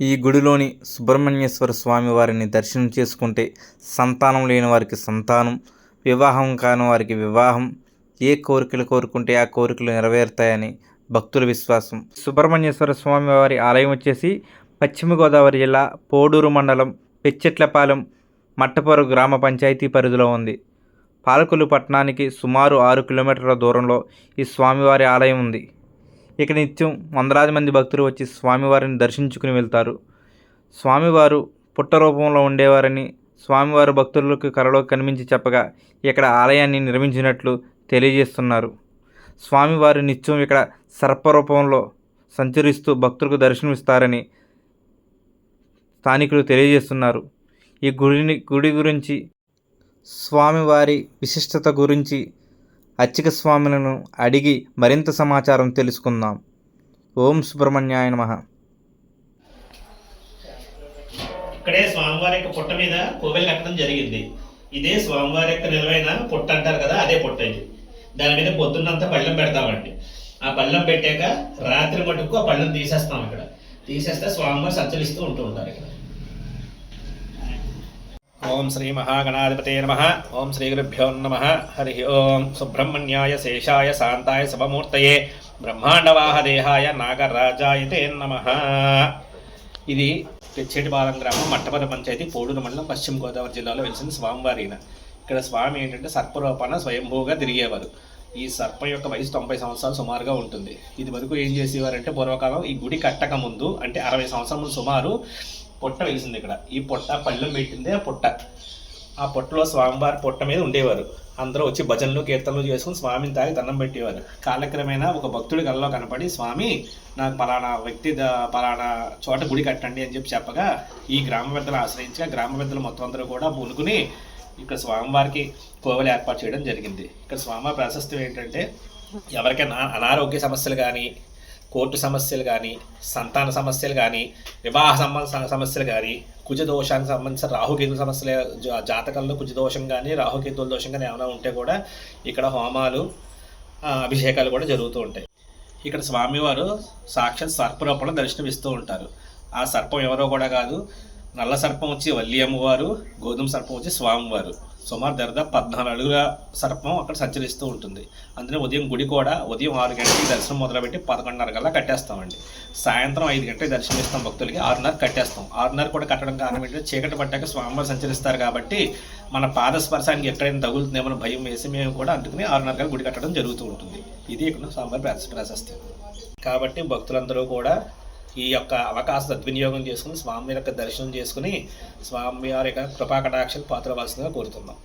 ఈ గుడిలోని సుబ్రహ్మణ్యేశ్వర స్వామి వారిని దర్శనం చేసుకుంటే సంతానం లేని వారికి సంతానం వివాహం కాని వారికి వివాహం. ఏ కోరికలు కోరుకుంటే ఆ కోరికలు నెరవేరుతాయని భక్తుల విశ్వాసం. సుబ్రహ్మణ్యేశ్వర స్వామి వారి ఆలయం వచ్చేసి పశ్చిమ గోదావరి జిల్లా పోడూరు మండలం పెచ్చెట్లపాలెం మట్టపొర గ్రామ పంచాయతీ పరిధిలో ఉంది. పాలకొల్లు పట్టణానికి సుమారు ఆరు కిలోమీటర్ల దూరంలో ఈ స్వామివారి ఆలయం ఉంది. ఇక నిత్యం వందలాది మంది భక్తులు వచ్చి స్వామివారిని దర్శించుకుని వెళ్తారు. స్వామివారు పుట్ట రూపంలో ఉండేవారని స్వామివారు భక్తులకు కలలో కనిపించి చెప్పగా ఇక్కడ ఆలయాన్ని నిర్మించినట్లు తెలియజేస్తున్నారు. స్వామివారు నిత్యం ఇక్కడ సర్పరూపంలో సంచరిస్తూ భక్తులకు దర్శనమిస్తారని స్థానికులు తెలియజేస్తున్నారు. ఈ గుడిని గుడి గురించి స్వామివారి విశిష్టత గురించి అచ్చిక స్వాములను అడిగి మరింత సమాచారం తెలుసుకుందాం. ఓం సుబ్రహ్మణ్యాయ నమ. ఇక్కడే స్వామివారి యొక్క పుట్ట మీద కోవెలు కట్టడం జరిగింది. ఇదే స్వామివారి యొక్క నిలవైన పుట్ట అంటారు కదా అదే పుట్ట ఇది. దాని మీద పొద్దున్నంతా పళ్ళెం పెడతామండి. ఆ పళ్ళెం పెట్టాక రాత్రి మటుకు ఆ పళ్ళెం తీసేస్తాం ఇక్కడ. తీసేస్తే స్వామివారు సంచరిస్తూ ఉంటూ ఉంటారు ఇక్కడ. ఓం శ్రీ మహాగణాధిపతే నమ. ఓం శ్రీ గురుభ్యో నమ. హరి ఓం. సుబ్రహ్మణ్యాయ శేషాయ శాంతాయ శుభమూర్తయే. బ్రహ్మాండవాహ దేహాయ నాగరాజాయతే నమ. ఇది పెచ్చేటిపాలెం గ్రామం మట్టపద పంచాయతీ పోడూరు మండలం పశ్చిమ గోదావరి జిల్లాలో వెలిసిన స్వామివారిన. ఇక్కడ స్వామి ఏంటంటే సర్పరూపాన స్వయంభూగా తిరిగేవారు. ఈ సర్పం యొక్క వయసు తొంభై సంవత్సరాలు సుమారుగా ఉంటుంది. ఇది వరకు ఏం చేసేవారంటే పూర్వకాలం ఈ గుడి కట్టక ముందు అంటే అరవై సంవత్సరాల సుమారు పొట్ట వెలిసింది ఇక్కడ. ఈ పొట్ట పళ్ళెం పెట్టింది ఆ పొట్ట. ఆ పొట్టలో స్వామివారి పొట్ట మీద ఉండేవారు. అందరూ వచ్చి భజనలు కీర్తనలు చేసుకుని స్వామిని తాగి దండం పెట్టేవారు. కాలక్రమేణా ఒక భక్తుడి కళ్ళలో కనపడి స్వామి నాకు పలానా వ్యక్తి పలానా చోట గుడి కట్టండి అని చెప్పి చెప్పగా ఈ గ్రామ పెద్దలు ఆశ్రయించగా గ్రామ పెద్దలు మొత్తం అందరూ కూడా పూనుకుని ఇక్కడ స్వామివారికి కోవలు ఏర్పాటు చేయడం జరిగింది. ఇక్కడ స్వామివారి ప్రశస్తి ఏంటంటే ఎవరికైనా అనారోగ్య సమస్యలు కానీ కోర్టు సమస్యలు కానీ సంతాన సమస్యలు కానీ వివాహ సంబంధ సమస్యలు కానీ కుజదోషానికి సంబంధించిన రాహుకేతు సమస్యల జా- జాతకంలో కుజదోషం కానీ రాహుకేతుల దోషం కానీ ఏమైనా ఉంటే కూడా ఇక్కడ హోమాలు అభిషేకాలు కూడా జరుగుతూ ఉంటాయి. ఇక్కడ స్వామివారు సాక్షాత్ సర్పరూపంలో దర్శనమిస్తూ ఉంటారు. ఆ సర్పం ఎవరో కూడా కాదు నల్ల సర్పం వచ్చి వల్లి అమ్మవారు గోధుమ సర్పం వచ్చి స్వామివారు. సుమారు దరిదాపు పద్నాలుగు అడుగుల సర్పం అక్కడ సంచరిస్తూ ఉంటుంది. అందులో ఉదయం గుడి కూడా ఉదయం ఆరు గంటలకి దర్శనం మొదలుపెట్టి పదకొండున్నర కల్లా కట్టేస్తామండి. సాయంత్రం ఐదు గంటలకు దర్శనం ఇస్తాం భక్తులకి ఆరున్నర కట్టేస్తాం. ఆరున్నర కూడా కట్టడం కారణం ఏంటంటే చీకటి పట్టాక స్వామివారు సంచరిస్తారు కాబట్టి మన పాద స్పర్శానికి ఎక్కడైనా తగులుతుందేమో భయం వేసి మేము కూడా అందుకని ఆరున్నర కల్లా గుడి కట్టడం జరుగుతూ ఉంటుంది. ఇది ఇక్కడ స్వామివారి ప్రాశ- కాబట్టి భక్తులందరూ కూడా ఈ యొక్క అవకాశ సద్వినియోగం చేసుకుని స్వామి యొక్క దర్శనం చేసుకుని స్వామి వారి యొక్క కృపాకటాక్షలు పాత్రవలసిందిగా కోరుతున్నాం.